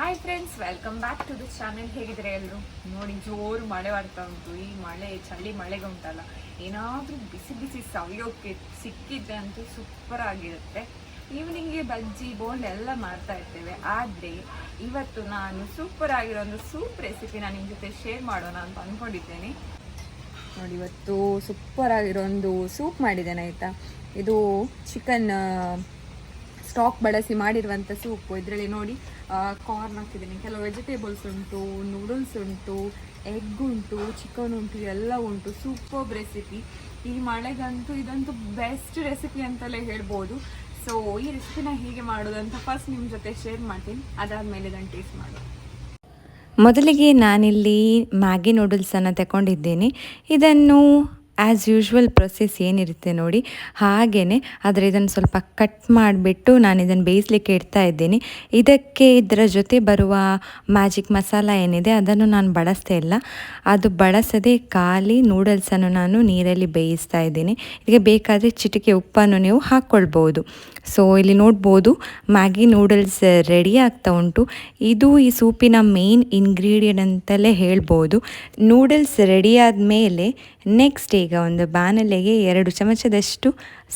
Hi friends welcome back to the channel ಹೇಗಿದ್ರೆ ಎಲ್ಲರೂ? ನೋಡಿ, ಜೋರು ಮಳೆ ಬರ್ತಾ ಉಂಟು. ಈ ಮಳೆ, ಚಳಿ ಮಳೆಗೆ ಉಂಟಲ್ಲ. ಏನಾದರೂ ಬಿಸಿ ಬಿಸಿ ಸವಿಯೋಕ್ಕೆ ಸಿಕ್ಕಿದ್ರೆ ಅಂತೂ ಸೂಪರ್ ಆಗಿರುತ್ತೆ. ಈವ್ನಿಂಗ್ಗೆ ಬಜ್ಜಿ ಬೋಂಡ್ ಎಲ್ಲ ಮಾಡ್ತಾ ಇರ್ತೇವೆ. ಆದರೆ, ಇವತ್ತು ನಾನು ಸೂಪರ್ ಆಗಿರೋ ಒಂದು ಸೂಪ್ ರೆಸಿಪಿ ನಾನು ನಿಮ್ಮ ಜೊತೆ ಶೇರ್ ಮಾಡೋಣ ಅಂತ ಅಂದ್ಕೊಂಡಿದ್ದೇನೆ ನೋಡಿ, ಇವತ್ತು ಸೂಪರ್ ಆಗಿರೋ ಒಂದು ಸೂಪ್ ಮಾಡಿದ್ದೇನೆ, ಆಯಿತಾ? ಇದು ಚಿಕನ್ ಸ್ಟಾಕ್ ಬಳಸಿ ಮಾಡಿರುವಂಥ ಸೂಪು ಇದರಲ್ಲಿ ನೋಡಿ ಕಾರ್ನ್ ಹಾಕಿದ್ದೀನಿ. ಕೆಲವು ವೆಜಿಟೇಬಲ್ಸ್ ಉಂಟು ನೂಡಲ್ಸ್ ಉಂಟು ಎಗ್ ಉಂಟು ಚಿಕನ್ ಉಂಟು, ಎಲ್ಲ ಉಂಟು. ಸೂಪರ್ ರೆಸಿಪಿ ಈ ಮಳೆಗಂತೂ ಇದಂತೂ ಬೆಸ್ಟ್ ರೆಸಿಪಿ ಅಂತಲೇ ಹೇಳ್ಬೋದು. ಸೊ ಈ ರೆಸಿಪಿನ ಹೇಗೆ ಮಾಡೋದಂತ ಫಸ್ಟ್ ನಿಮ್ಮ ಜೊತೆ ಶೇರ್ ಮಾಡ್ತೀನಿ. ಅದಾದಮೇಲೆ ಇದನ್ನು ಟೇಸ್ಟ್ ಮಾಡೋದು. ಮೊದಲಿಗೆ ನಾನಿಲ್ಲಿ ಮ್ಯಾಗಿ ನೂಡಲ್ಸನ್ನು ತಗೊಂಡಿದ್ದೇನೆ. ಇದನ್ನು ಆ್ಯಸ್ ಯೂಶ್ವಲ್ ಪ್ರೊಸೆಸ್ ಏನಿರುತ್ತೆ ನೋಡಿ. ಹಾಗೆಯೇ ಆದರೆ ಇದನ್ನು ಸ್ವಲ್ಪ ಕಟ್ ಮಾಡಿಬಿಟ್ಟು ನಾನು ಇದನ್ನು ಬೇಯಿಸ್ಲಿಕ್ಕೆ ಇಡ್ತಾ ಇದ್ದೀನಿ. ಇದಕ್ಕೆ ಇದರ ಜೊತೆ ಬರುವ ಮ್ಯಾಜಿಕ್ ಮಸಾಲ ಏನಿದೆ ಅದನ್ನು ನಾನು ಬಳಸ್ತಾ ಇಲ್ಲ. ಅದು ಬಳಸದೆ ಖಾಲಿ ನೂಡಲ್ಸನ್ನು ನಾನು ನೀರಲ್ಲಿ ಬೇಯಿಸ್ತಾ ಇದ್ದೀನಿ. ಇದಕ್ಕೆ ಬೇಕಾದರೆ ಚಿಟಿಕೆ ಉಪ್ಪನ್ನು ನೀವು ಹಾಕ್ಕೊಳ್ಬೋದು. ಸೊ ಇಲ್ಲಿ ನೋಡ್ಬೋದು ಮ್ಯಾಗಿ ನೂಡಲ್ಸ್ ರೆಡಿ ಆಗ್ತಾ ಉಂಟು. ಇದು ಈ ಸೂಪಿನ ಮೇನ್ ಇಂಗ್ರೀಡಿಯೆಂಟ್ ಅಂತಲೇ ಹೇಳ್ಬೋದು. ನೂಡಲ್ಸ್ ರೆಡಿ ಆದಮೇಲೆ ನೆಕ್ಸ್ಟ್ ಈಗ ಒಂದು ಬಾಣಲೆಗೆ ಎರಡು ಚಮಚದಷ್ಟು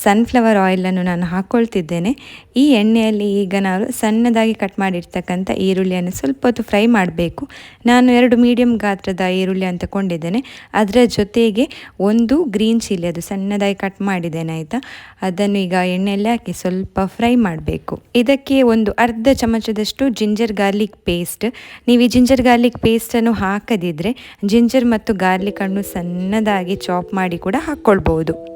ಸನ್ಫ್ಲವರ್ ಆಯಿಲನ್ನು ನಾನು ಹಾಕ್ಕೊಳ್ತಿದ್ದೇನೆ ಈ ಎಣ್ಣೆಯಲ್ಲಿ ಈಗ ನಾವು ಸಣ್ಣದಾಗಿ ಕಟ್ ಮಾಡಿರ್ತಕ್ಕಂಥ ಈರುಳ್ಳಿಯನ್ನು ಸ್ವಲ್ಪ ಹೊತ್ತು ಫ್ರೈ ಮಾಡಬೇಕು. ನಾನು ಎರಡು ಮೀಡಿಯಮ್ ಗಾತ್ರದ ಈರುಳ್ಳಿ ಅಂತ ಕೊಂಡಿದ್ದೇನೆ. ಅದರ ಜೊತೆಗೆ ಒಂದು ಗ್ರೀನ್ ಚಿಲ್ಲಿ ಅದು ಸಣ್ಣದಾಗಿ ಕಟ್ ಮಾಡಿದ್ದೇನೆ ಆಯಿತಾ? ಅದನ್ನು ಈಗ ಎಣ್ಣೆಯಲ್ಲಿ ಹಾಕಿ ಸ್ವಲ್ಪ ಫ್ರೈ ಮಾಡಬೇಕು. ಇದಕ್ಕೆ ಒಂದು ಅರ್ಧ ಚಮಚದಷ್ಟು ಜಿಂಜರ್ ಗಾರ್ಲಿಕ್ ಪೇಸ್ಟ್ ನೀವು ಈ ಜಿಂಜರ್ ಗಾರ್ಲಿಕ್ ಪೇಸ್ಟನ್ನು ಹಾಕದಿದ್ದರೆ ಜಿಂಜರ್ ಮತ್ತು ಗಾರ್ಲಿಕ್ ಹಣ್ಣು ಸಣ್ಣದಾಗಿ ಚಾಪ್ ಮಾಡಿ ಕೂಡ ಹಾಕ್ಕೊಳ್ಬೋದು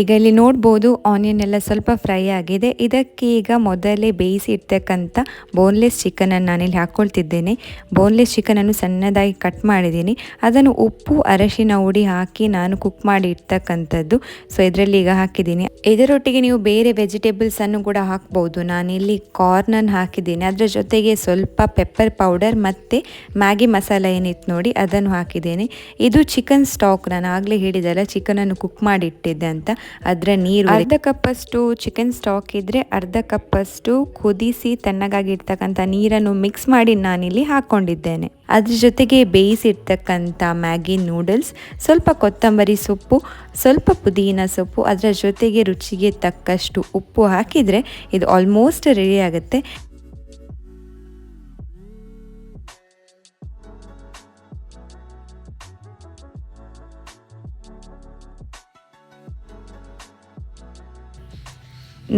ಈಗ ಇಲ್ಲಿ ನೋಡ್ಬೋದು ಆನಿಯನ್ ಎಲ್ಲ ಸ್ವಲ್ಪ ಫ್ರೈ ಆಗಿದೆ. ಇದಕ್ಕೆ ಈಗ ಮೊದಲೇ ಬೇಯಿಸಿ ಇರ್ತಕ್ಕಂಥ ಬೋನ್ಲೆಸ್ ಚಿಕನನ್ನು ನಾನಿಲ್ಲಿ ಹಾಕ್ಕೊಳ್ತಿದ್ದೇನೆ ಬೋನ್ಲೆಸ್ ಚಿಕನನ್ನು ಸಣ್ಣದಾಗಿ ಕಟ್ ಮಾಡಿದ್ದೀನಿ. ಅದನ್ನು ಉಪ್ಪು, ಅರಶಿನ ಹುಡಿ ಹಾಕಿ ನಾನು ಕುಕ್ ಮಾಡಿ ಇರ್ತಕ್ಕಂಥದ್ದು ಸೊ ಇದರಲ್ಲಿ ಈಗ ಹಾಕಿದ್ದೀನಿ. ಇದರೊಟ್ಟಿಗೆ ನೀವು ಬೇರೆ ವೆಜಿಟೇಬಲ್ಸನ್ನು ಕೂಡ ಹಾಕ್ಬೋದು. ನಾನಿಲ್ಲಿ ಕಾರ್ನನ್ನು ಹಾಕಿದ್ದೀನಿ. ಅದರ ಜೊತೆಗೆ ಸ್ವಲ್ಪ ಪೆಪ್ಪರ್ ಪೌಡರ್ ಮತ್ತು ಮ್ಯಾಗಿ ಮಸಾಲ ಏನಿತ್ತು ನೋಡಿ ಅದನ್ನು ಹಾಕಿದ್ದೇನೆ. ಇದು ಚಿಕನ್ ಸ್ಟಾಕ್ ನಾನು ಆಗಲೇ ಹೇಳಿದಲ್ಲ ಚಿಕನನ್ನು ಕುಕ್ ಮಾಡಿ ಇಟ್ಟಿದ್ದೆ ಅಂತ. ಅದರ ನೀರು ಅರ್ಧ ಕಪ್ಪಷ್ಟು ಚಿಕನ್ ಸ್ಟಾಕ್ ಇದ್ದರೆ ಅರ್ಧ ಕಪ್ಪಷ್ಟು ಕುದಿಸಿ ತಣ್ಣಗಾಗಿರ್ತಕ್ಕಂಥ ನೀರನ್ನು ಮಿಕ್ಸ್ ಮಾಡಿ ನಾನಿಲ್ಲಿ ಹಾಕ್ಕೊಂಡಿದ್ದೇನೆ. ಅದ್ರ ಜೊತೆಗೆ ಬೇಯಿಸಿರ್ತಕ್ಕಂಥ ಮ್ಯಾಗಿ ನೂಡಲ್ಸ್ ಸ್ವಲ್ಪ ಕೊತ್ತಂಬರಿ ಸೊಪ್ಪು ಸ್ವಲ್ಪ ಪುದೀನ ಸೊಪ್ಪು ಅದರ ಜೊತೆಗೆ ರುಚಿಗೆ ತಕ್ಕಷ್ಟು ಉಪ್ಪು ಹಾಕಿದರೆ ಇದು ಆಲ್ಮೋಸ್ಟ್ ರೆಡಿ ಆಗುತ್ತೆ.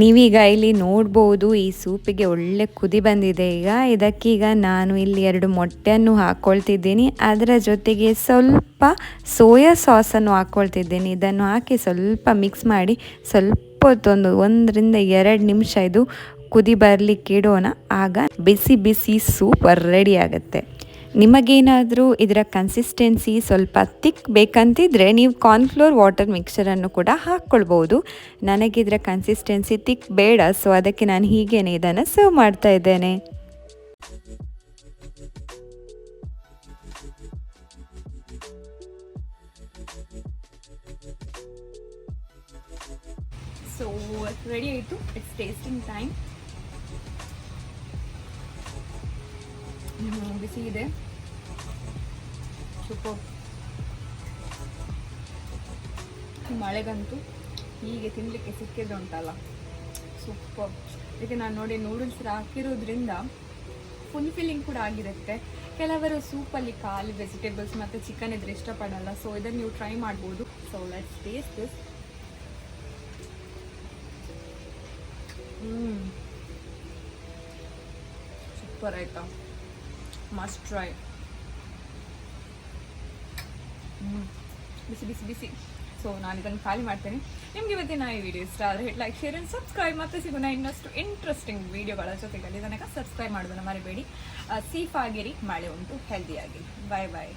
ನೀವೀಗ ಇಲ್ಲಿ ನೋಡ್ಬೋದು, ಈ ಸೂಪಿಗೆ ಒಳ್ಳೆ ಕುದಿ ಬಂದಿದೆ. ಈಗ ಇದಕ್ಕೀಗ ನಾನು ಇಲ್ಲಿ ಎರಡು ಮೊಟ್ಟೆಯನ್ನು ಹಾಕ್ಕೊಳ್ತಿದ್ದೀನಿ ಅದರ ಜೊತೆಗೆ ಸ್ವಲ್ಪ ಸೋಯಾ ಸಾಸನ್ನು ಹಾಕ್ಕೊಳ್ತಿದ್ದೀನಿ ಇದನ್ನು ಹಾಕಿ ಸ್ವಲ್ಪ ಮಿಕ್ಸ್ ಮಾಡಿ ಸ್ವಲ್ಪ ಹೊತ್ತೊಂದು ಒಂದರಿಂದ ಎರಡು ನಿಮಿಷ ಇದು ಕುದಿ ಬರಲಿಕ್ಕೆ ಇಡೋಣ. ಆಗ ಬಿಸಿ ಬಿಸಿ ಸೂಪ್ ರೆಡಿ ಆಗುತ್ತೆ. ನಿಮಗೇನಾದರೂ ಇದರ ಕನ್ಸಿಸ್ಟೆನ್ಸಿ ಸ್ವಲ್ಪ ತಿಕ್ ಬೇಕಂತಿದ್ರೆ ನೀವು ಕಾರ್ನ್ಫ್ಲೋರ್ ವಾಟರ್ ಮಿಕ್ಸರನ್ನು ಕೂಡ ಹಾಕ್ಕೊಳ್ಬೋದು. ಇದರ ಕನ್ಸಿಸ್ಟೆನ್ಸಿ ತಿಕ್ ಬೇಡ ಸೊ ಅದಕ್ಕೆ ನಾನು ಹೀಗೇನೆ ಇದನ್ನು ಸರ್ವ್ ಮಾಡ್ತಾ ಇದ್ದೇನೆ. ಸೊ ರೆಡಿ ಆಯಿತು? ಇಟ್ಸ್ ಟೇಸ್ಟಿಂಗ್ ಟೈಮ್ ಬಿಸಿ ಇದೆ. ಸೂಪರ್ ಮಳೆಗಂತೂ ಹೀಗೆ ತಿನ್ನಲಿಕ್ಕೆ ಸಿಕ್ಕಿದ್ದು ಉಂಟಲ್ಲ. ಸೂಪರ್. ಇದಕ್ಕೆ ನಾನು ನೋಡಿ ನೂಡಲ್ಸ್ ಹಾಕಿರೋದ್ರಿಂದ ಫುಲ್ ಫಿಲ್ಲಿಂಗ್ ಕೂಡ ಆಗಿರುತ್ತೆ. ಕೆಲವರು ಸೂಪಲ್ಲಿ ಖಾಲಿ ವೆಜಿಟೇಬಲ್ಸ್ ಮತ್ತು ಚಿಕನ್ ಇದ್ರೆ ಇಷ್ಟಪಡಲ್ಲ. ಸೊ ಇದನ್ನು ನೀವು ಟ್ರೈ ಮಾಡ್ಬೋದು. So let's taste this super ಆಯಿತಾ? ಮಸ್ಟ್ ಟ್ರೈ ಬಿಸಿ ಬಿಸಿ ಬಿಸಿ. ಸೊ ನಾನು ಇದನ್ನು ಖಾಲಿ ಮಾಡ್ತೇನೆ. ನಿಮ್ಗೆ ಇವತ್ತಿನ ಈ ವಿಡಿಯೋ ಇಷ್ಟ ಆದರೆ ಲೈಕ್ ಶೇರ್ ಅಂಡ್ ಸಬ್ಸ್ಕ್ರೈಬ್ ಮತ್ತೆ ಸಿಗೋಣ ಇನ್ನಷ್ಟು ಇಂಟ್ರೆಸ್ಟಿಂಗ್ ವಿಡಿಯೋಗಳ ಜೊತೆಗಲ್ಲಿ. ತನಕ ಸಬ್ಸ್ಕ್ರೈಬ್ ಮಾಡೋದನ್ನು ಮರಿಬೇಡಿ. ಸೇಫ್ ಆಗಿರಿ ಮಳೆ ಉಂಟು. ಹೆಲ್ದಿಯಾಗಿರಿ ಬಾಯ್ ಬಾಯ್